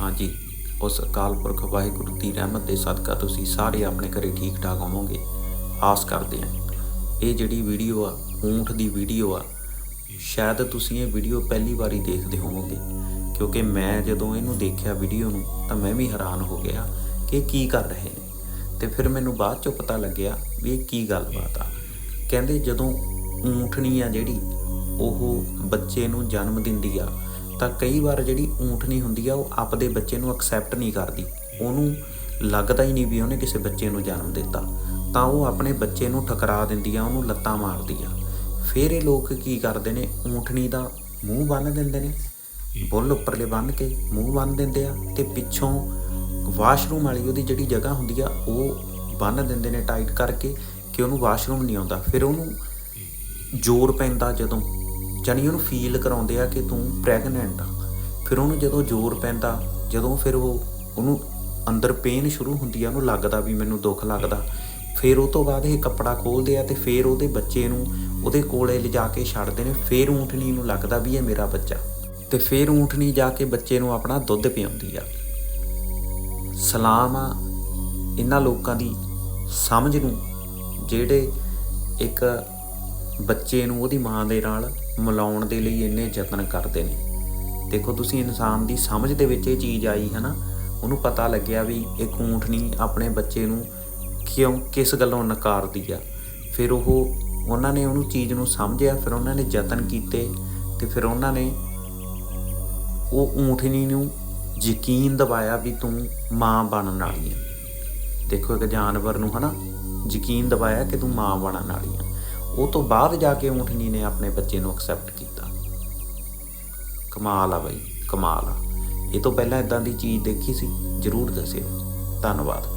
ਹਾਂਜੀ। ਉਸ ਅਕਾਲ ਪੁਰਖ ਵਾਹਿਗੁਰੂ ਦੀ ਰਹਿਮਤ ਦੇ ਸਦਕਾ ਤੁਸੀਂ ਸਾਰੇ ਆਪਣੇ ਘਰੇ ਠੀਕ ਠਾਕ ਹੋਵੋਗੇ। ਆਸ ਕਰਦੇ ਹਾਂ। ਇਹ ਜਿਹੜੀ ਵੀਡੀਓ ਆ ਊਂਠ ਦੀ ਵੀਡੀਓ ਆ ਸ਼ਾਇਦ ਤੁਸੀਂ ਇਹ ਵੀਡੀਓ ਪਹਿਲੀ ਵਾਰੀ ਦੇਖਦੇ ਹੋਵੋਗੇ। ਕਿਉਂਕਿ ਮੈਂ ਜਦੋਂ ਇਹਨੂੰ ਦੇਖਿਆ ਵੀਡੀਓ ਨੂੰ ਤਾਂ ਮੈਂ ਵੀ ਹੈਰਾਨ ਹੋ ਗਿਆ ਕਿ ਕੀ ਕਰ ਰਹੇ ਨੇ। ਤੇ ਫਿਰ ਮੈਨੂੰ ਬਾਅਦ ਚੋਂ ਪਤਾ ਲੱਗਿਆ ਵੀ ਇਹ ਕੀ ਗੱਲਬਾਤ ਆ। ਕਹਿੰਦੇ ਜਦੋਂ ਊਂਠਣੀ ਆ ਜਿਹੜੀ ਉਹ ਬੱਚੇ ਨੂੰ ਜਨਮ ਦਿੰਦੀ ਆ ਤਾਂ ਕਈ ਵਾਰ ਜਿਹੜੀ ਊਂਠਣੀ ਹੁੰਦੀ ਆ, ਉਹ ਆਪਦੇ ਬੱਚੇ ਨੂੰ ਐਕਸੈਪਟ ਨਹੀਂ ਕਰਦੀ। ਉਹਨੂੰ ਲੱਗਦਾ ਹੀ ਨਹੀਂ ਵੀ ਉਹਨੇ ਕਿਸੇ ਬੱਚੇ ਨੂੰ ਜਨਮ ਦਿੱਤਾ। ਤਾਂ ਉਹ ਆਪਣੇ ਬੱਚੇ ਨੂੰ ਠਕਰਾ ਦਿੰਦੀ ਆ, ਉਹਨੂੰ ਲੱਤਾਂ ਮਾਰਦੀ ਆ। ਫਿਰ ਇਹ ਲੋਕ ਕੀ ਕਰਦੇ ਨੇ? ਊਂਠਣੀ ਦਾ ਮੂੰਹ ਬੰਨ ਦਿੰਦੇ ਨੇ। ਬੁੱਲ ਉੱਪਰਲੇ ਬੰਨ ਕੇ ਮੂੰਹ ਬੰਨ ਦਿੰਦੇ ਆ ਤੇ ਪਿੱਛੋਂ ਵਾਸ਼ਰੂਮ ਵਾਲੀ ਉਹਦੀ ਜਿਹੜੀ ਜਗ੍ਹਾ ਹੁੰਦੀ ਆ, ਉਹ ਬੰਨ ਦਿੰਦੇ ਨੇ ਟਾਈਟ ਕਰਕੇ ਕਿ ਉਹਨੂੰ ਵਾਸ਼ਰੂਮ ਨਹੀਂ ਆਉਂਦਾ। ਫਿਰ ਉਹਨੂੰ ਜ਼ੋਰ ਪੈਂਦਾ ਜਦੋਂ। ਜਾਣੀ ਉਹਨੂੰ ਫੀਲ ਕਰਾਉਂਦੇ ਆ ਕਿ ਤੂੰ ਪ੍ਰੈਗਨੈਂਟ ਆ। ਫਿਰ ਉਹਨੂੰ ਜਦੋਂ ਜ਼ੋਰ ਪੈਂਦਾ, ਜਦੋਂ ਫਿਰ ਉਹ ਉਹਨੂੰ ਅੰਦਰ ਪੇਨ ਸ਼ੁਰੂ ਹੁੰਦੀ ਆ, ਉਹਨੂੰ ਲੱਗਦਾ ਵੀ ਮੈਨੂੰ ਦੁੱਖ ਲੱਗਦਾ। ਫਿਰ ਉਹ ਤੋਂ ਬਾਅਦ ਇਹ ਕੱਪੜਾ ਖੋਲਦੇ ਆ ਤੇ ਫਿਰ ਉਹਦੇ ਬੱਚੇ ਨੂੰ ਉਹਦੇ ਕੋਲੇ ਲਿਜਾ ਕੇ ਛੱਡਦੇ ਨੇ, ਫਿਰ ਊਂਠਣੀ ਨੂੰ ਲੱਗਦਾ ਵੀ ਇਹ ਮੇਰਾ ਬੱਚਾ। ਤੇ ਫਿਰ ਊਂਠਣੀ ਜਾ ਕੇ ਬੱਚੇ ਨੂੰ ਆਪਣਾ ਦੁੱਧ ਪਿਆਉਂਦੀ ਆ। ਸਲਾਮ ਆ ਇਹਨਾਂ ਲੋਕਾਂ ਦੀ ਸਮਝ ਨੂੰ, ਜਿਹੜੇ ਇੱਕ ਬੱਚੇ ਨੂੰ ਉਹਦੀ ਮਾਂ ਦੇ ਨਾਲ ਮਿਲਾਉਣ ਦੇ ਲਈ ਇੰਨੇ ਯਤਨ ਕਰਦੇ ਨੇ। ਦੇਖੋ, ਤੁਸੀਂ ਇਨਸਾਨ ਦੀ ਸਮਝ ਦੇ ਵਿੱਚ ਇਹ ਚੀਜ਼ ਆਈ ਹੈ ਨਾ, ਉਹਨੂੰ ਪਤਾ ਲੱਗਿਆ ਵੀ ਇੱਕ ਊਂਠਣੀ ਆਪਣੇ ਬੱਚੇ ਨੂੰ ਕਿਉਂ, ਕਿਸ ਗੱਲੋਂ ਨਕਾਰਦੀ ਆ। ਫਿਰ ਉਹ, ਉਹਨਾਂ ਨੇ ਉਹਨੂੰ ਚੀਜ਼ ਨੂੰ ਸਮਝਿਆ, ਫਿਰ ਉਹਨਾਂ ਨੇ ਯਤਨ ਕੀਤੇ ਤੇ ਫਿਰ ਉਹਨਾਂ ਨੇ ਉਹ ਊਂਠਣੀ ਨੂੰ ਯਕੀਨ ਦਿਵਾਇਆ ਵੀ ਤੂੰ ਮਾਂ ਬਣਨ ਵਾਲੀ ਹੈ ਦੇਖੋ, ਇੱਕ ਜਾਨਵਰ ਨੂੰ ਹਨਾ ਯਕੀਨ ਦਿਵਾਇਆ ਕਿ ਤੂੰ ਮਾਂ ਬਣਨ ਵਾਲੀ ਹੈ ਉਹ ਤੋਂ ਬਾਅਦ ਜਾ ਕੇ ਊਂਠਣੀ ਨੇ ਆਪਣੇ ਬੱਚੇ ਨੂੰ ਐਕਸੈਪਟ ਕੀਤਾ। ਕਮਾਲ ਆ ਬਈ, ਕਮਾਲ ਆ। ਇਹ ਤੋਂ ਪਹਿਲਾਂ ਇਦਾਂ ਦੀ ਚੀਜ਼ ਦੇਖੀ ਸੀ? ਜਰੂਰ ਦੱਸਿਓ। ਧੰਨਵਾਦ।